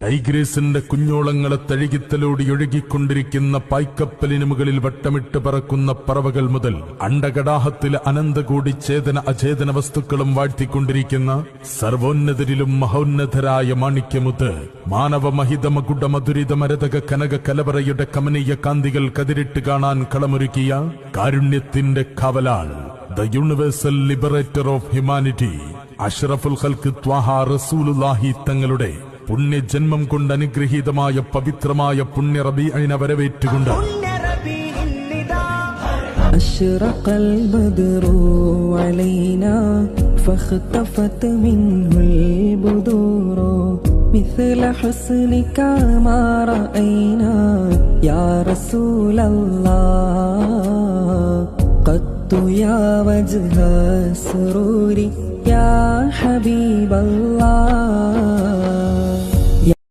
ടൈഗ്രേസിന്റെ കുഞ്ഞോളങ്ങളെ തഴുകിത്തലോടി ഒഴുകിക്കൊണ്ടിരിക്കുന്ന പായ്ക്കപ്പലിന് മുകളിൽ വട്ടമിട്ട് പറക്കുന്ന പറവകൾ മുതൽ അണ്ടകടാഹത്തിൽ അനന്തകൂടി ചേതന അചേതന വസ്തുക്കളും വാഴ്ത്തിക്കൊണ്ടിരിക്കുന്ന സർവോന്നതരിലും മഹോന്നതരായ മാണിക്യമുത്ത് മാനവ മഹിത മകുട മധുരിത മരതക കനക കലവറയുടെ കമനീയ കാന്തികൾ കതിരിട്ട് കാണാൻ കളമൊരുക്കിയ കാരുണ്യത്തിന്റെ കവലാൾ the universal liberator of humanity Ashraful Khalq Taha റസൂലുല്ലാഹി തങ്ങളുടെ പുണ്യജന്മം കൊണ്ട് അനുഗ്രഹീതമായ പവിത്രമായ പുണ്യ റബീഅനെ വരവേറ്റുകൊണ്ട് أشرق البدر علينا فاختفت منه البدور مثل حسنك ما رأينا يا رسول الله قدت يا وجه السرور يا حبيب الله